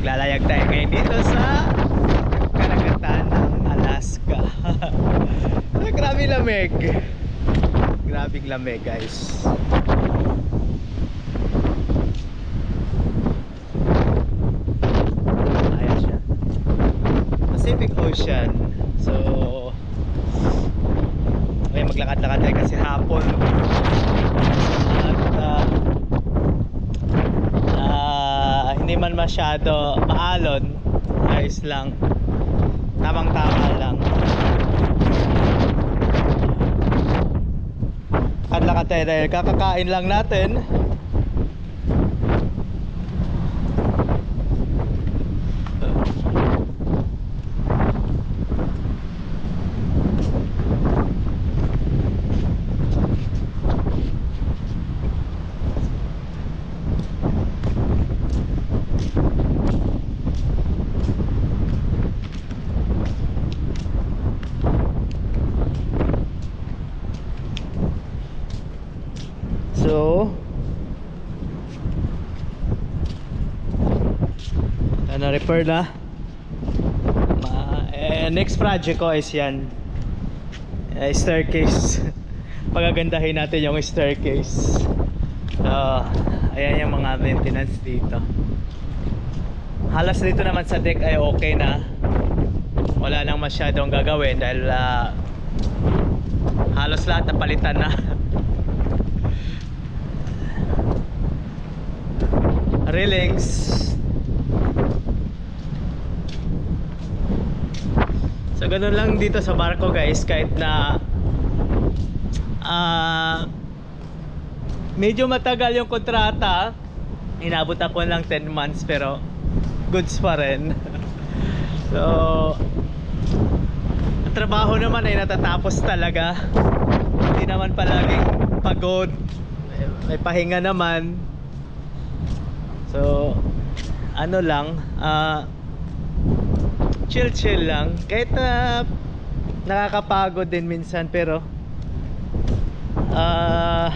naglalayag tayo ngayon dito sa karagatan ng Alaska. So, grabe lamig. Grabing lamig guys. Ayan siya. Pacific Ocean. So ngayon maglakad-lakad tayo kasi hapon. Masyado maalon. Ayos lang. Tamang-tama lang. Lakad-lakad tayo dahil kakakain lang natin. So, ano repair na. Ma eh, next project ko is yan. Eh, staircase. Pagagandahin natin yung staircase. So, ayan yung mga maintenance dito. Halos dito naman sa deck ay okay na. Wala nang masyadong gagawin dahil ah, halos lahat napalitan na. railings so ganun lang dito sa barko guys. Kahit na ah medyo matagal yung kontrata. Inabot ako lang 10 months pero goods pa rin. So trabaho naman ay natatapos talaga. Hindi naman palaging pagod. May pahinga naman So, ano lang, ah chill chill lang. Kahit na nakakapagod din minsan pero ah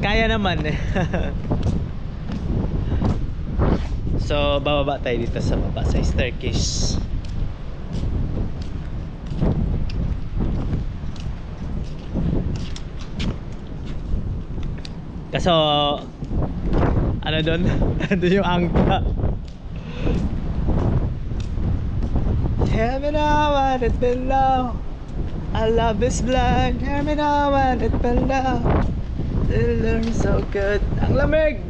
kaya naman eh. so, bababa tayo dito sa baba sa staircase. Kaso ano doon? doon yung angka. Hear me now when it's been low. I love is blind. Hear me now when it's been low. It learns so good. Ang lamig!